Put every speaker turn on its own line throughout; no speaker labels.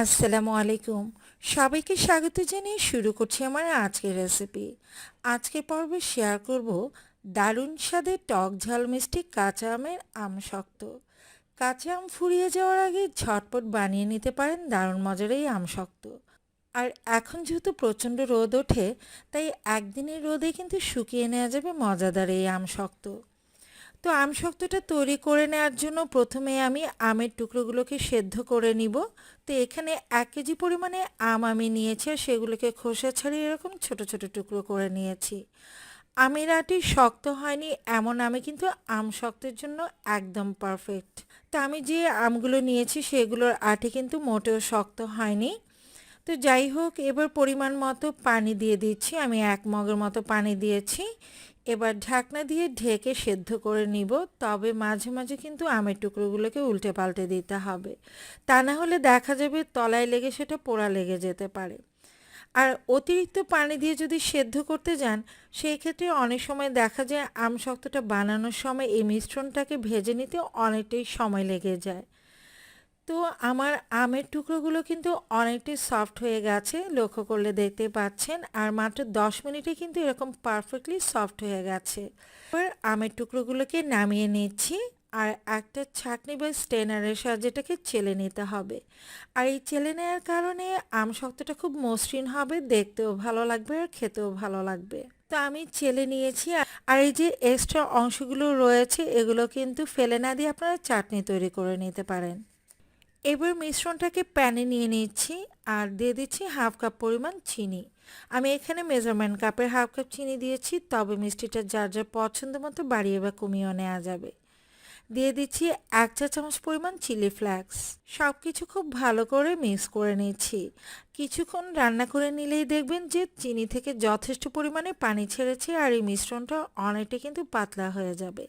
আসসালামু আলাইকুম। সবাইকে স্বাগত জানিয়ে শুরু করছি আমার আজকের রেসিপি আজকের পর্বে শেয়ার করব দারুণ স্বাদের টক ঝাল মিষ্টি কাঁচা আমের আম শক্ত। কাঁচা আম ফুরিয়ে যাওয়ার আগে ঝটপট বানিয়ে নিতে পারেন দারুণ মজার এই আম শক্ত। আর এখন যেহেতু প্রচণ্ড রোদ ওঠে, তাই একদিনের রোদে কিন্তু শুকিয়ে নেওয়া যাবে মজাদার এই আম শক্ত। তো আম শক্তটা তৈরি করে নেওয়ার জন্য প্রথমে আমি আমের টুকরোগুলোকে সেদ্ধ করে নিব। তো এখানে এক কেজি পরিমাণে আম আমি নিয়েছি আর সেগুলোকে খোসা ছাড়িয়ে এরকম ছোট ছোট টুকরো করে নিয়েছি। আমের আটি শক্ত হয়নি, এমন আমি কিন্তু আম শক্তের জন্য একদম পারফেক্ট। তা আমি যে আমগুলো নিয়েছি সেগুলোর আটি কিন্তু মোটেও শক্ত হয়নি। তো যাই হোক, এবার পরিমাণ মতো পানি দিয়ে দিচ্ছি। আমি এক মগের মতো পানি দিয়েছি। এবার ঢাকনা দিয়ে ঢেকে সেদ্ধ করে নিব। তবে মাঝে মাঝে কিন্তু আমের টুকরোগুলোকে উল্টে পাল্টে দিতে হবে। তা না হলে দেখা যাবে তলায় লেগে সেটা পোড়া লেগে যেতে পারে। আর অতিরিক্ত পানি দিয়ে যদি সেদ্ধ করতে যান, সেই ক্ষেত্রে অনেক সময় দেখা যায় আম শক্তটা বানানোর সময় এই মিশ্রণটাকে ভেজে নিতে অনেকটাই সময় লেগে যায়। তো আমার আমের টুকরোগুলো কিন্তু অনেকটাই সফট হয়ে গেছে, লক্ষ্য করলে দেখতে পাচ্ছেন। আর মাত্র দশ মিনিটে কিন্তু এরকম পারফেক্টলি সফট হয়ে গেছে। এবার আমের টুকরোগুলোকে নামিয়ে নিচ্ছি আর একটা ছাকনি বা স্টেনারের সাহায্যে এটাকে চেলে নিতে হবে। আর এই চেলে নেওয়ার কারণে আম শক্তটা খুব মসৃণ হবে, দেখতেও ভালো লাগবে আর খেতেও ভালো লাগবে। তো আমি চেলে নিয়েছি আর এই যে এক্সট্রা অংশগুলো রয়েছে, এগুলো কিন্তু ফেলে না দিয়ে আপনারা চাটনি তৈরি করে নিতে পারেন। এবার মিশ্রণটাকে প্যানে নিয়ে নিচ্ছি আর দিয়ে দিচ্ছি হাফ কাপ পরিমাণ চিনি। আমি এখানে মেজারমেন্ট কাপের হাফ কাপ চিনি দিয়েছি, তবে মিষ্টিটা যার যার পছন্দ মতো বাড়িয়ে বা কমিয়েও নেওয়া যাবে। দিয়ে দিচ্ছি এক চা চামচ পরিমাণ চিলি ফ্লেক্স সব কিছু খুব ভালো করে মিক্স করে নিচ্ছি। কিছুক্ষণ রান্না করে নিলেই দেখবেন যে চিনি থেকে যথেষ্ট পরিমাণে পানি ছেড়েছে আর এই মিশ্রণটা অনেকটা কিন্তু পাতলা হয়ে যাবে।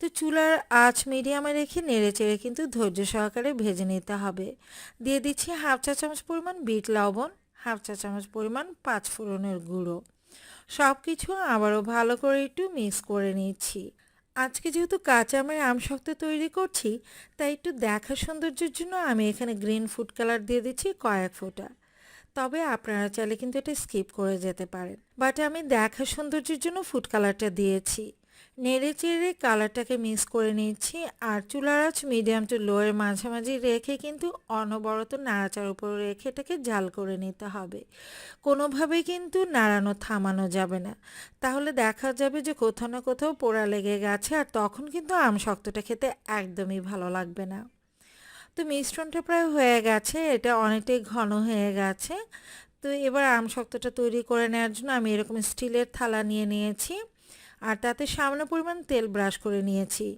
তো চুলার আঁচ মিডিয়ামে রেখে নেড়ে চেড়ে কিন্তু ধৈর্য সহকারে ভেজে নিতে হবে। দিয়ে দিচ্ছি হাফ চা চামচ পরিমাণ বিট লবণ, হাফ চা চামচ পরিমাণ পাঁচ ফোড়নের গুঁড়ো। সব কিছু আবারও ভালো করে একটু মিক্স করে নিচ্ছি। আজকে যেহেতু কাঁচা আমের আম শক্ত তৈরি করছি, তাই একটু দেখা সৌন্দর্যের জন্য আমি এখানে গ্রিন ফুড কালার দিয়ে দিচ্ছি কয়েক ফোঁটা। তবে আপনারা চাইলে কিন্তু এটা স্কিপ করে যেতে পারেন। বাট আমি দেখা সৌন্দর্যের জন্য ফুড কালারটা দিয়েছি। নেড়ে চেড়ে কালারটাকে মিক্স করে নিচ্ছি আর চুলার আঁচ মিডিয়াম টু লোয়ের মাঝামাঝি রেখে কিন্তু অনবরত নাড়াচার উপর রেখে এটাকে জাল করে নিতে হবে। কোনোভাবেই কিন্তু নাড়ানো থামানো যাবে না। তাহলে দেখা যাবে যে কোথাও না কোথাও পোড়া লেগে গেছে আর তখন কিন্তু আম শক্তটা খেতে একদমই ভালো লাগবে না। তো মিশ্রণটা প্রায় হয়ে গেছে, এটা অনেকটাই ঘন হয়ে গেছে। তো এবার আম শক্তটা তৈরি করে নেওয়ার জন্য আমি এরকম স্টিলের থালা নিয়ে নিয়েছি। আর তাতে সামান্য পরিমাণ তেল ব্রাশ করে নিয়েছি।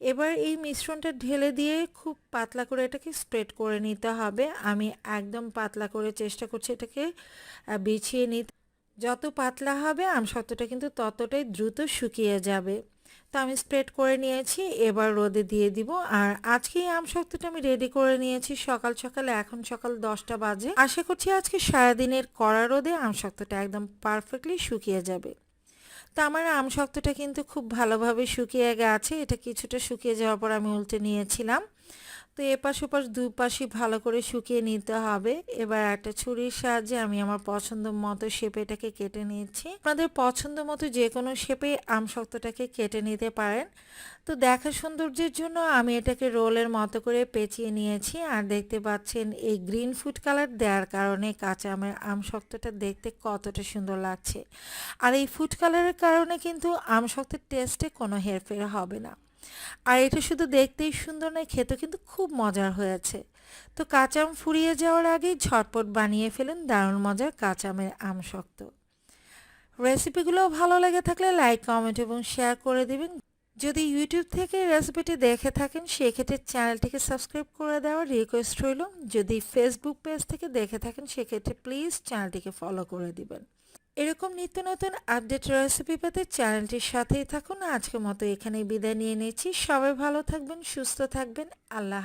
এবার এই মিশ্রণটা ঢেলে দিয়ে খুব পাতলা করে এটাকে স্প্রেড করে নিতে হবে। আমি একদম পাতলা করে চেষ্টা করছি এটাকে বিছিয়ে নিতে। যত পাতলা হবে আমসত্ত্বটা কিন্তু ততটাই দ্রুত শুকিয়ে যাবে। তো আমি স্প্রেড করে নিয়েছি, এবার রোদে দিয়ে দিব। আর আজকে এই আমসত্ত্বটা আমি রেডি করে নিয়েছি সকাল সকালে, এখন সকাল দশটা বাজে। আশা করছি আজকে সারাদিনের কড়া রোদে আমসত্ত্বটা একদম পারফেক্টলি শুকিয়ে যাবে। তো আমার আম শক্তটা কিন্তু খুব ভালোভাবে শুকিয়ে গেছে, এটা কিছুটা শুকিয়ে যাওয়ার পর আমি উল্টে নিয়েছিলাম। তো এপাশ ওপাশ দুপাশই ভালো করে শুকিয়ে নিতে হবে। এবার একটা ছুরির সাহায্যে আমি আমার পছন্দ মতো শেপে এটাকে কেটে নিচ্ছি। আপনাদের পছন্দ মতো যে কোনো শেপে আম শক্তটাকে কেটে নিতে পারেন। তো দেখা সৌন্দর্যের জন্য আমি এটাকে রোলের মতো করে পেঁচিয়ে নিয়েছি। আর দেখতে পাচ্ছেন এই গ্রিন ফুড কালার দেওয়ার কারণে কাঁচা আমের আম শক্তটা দেখতে কতটা সুন্দর লাগছে। আর এই ফুড কালারের কারণে কিন্তু আম শক্তের টেস্টে কোনো হেরফের হবে না। আর এটা শুধু দেখতেই সুন্দর নয় খেতে কিন্তু খুব মজার হয়েছে। তো কাঁচা আম ফুরিয়ে যাওয়ার আগেই ঝটপট বানিয়ে ফেলেন দারুণ মজার কাঁচা আমের আম শক্ত। রেসিপিগুলো ভালো লেগে থাকলে লাইক, কমেন্ট এবং শেয়ার করে দেবেন। যদি ইউটিউব থেকে রেসিপিটি দেখে থাকেন, সেক্ষেত্রে চ্যানেলটিকে সাবস্ক্রাইব করে দেওয়ার রিকোয়েস্ট রইল। যদি ফেসবুক পেজ থেকে দেখে থাকেন, সেক্ষেত্রে প্লিজ চ্যানেলটিকে ফলো করে দিবেন। এরকম নিত্য নতুন আপডেট রেসিপি পেতে চ্যানেলটির সাথেই থাকুন। আজকের মতো এখানেই বিদায় নিয়ে নিচ্ছি। সবাই ভালো থাকবেন, সুস্থ থাকবেন। আল্লাহ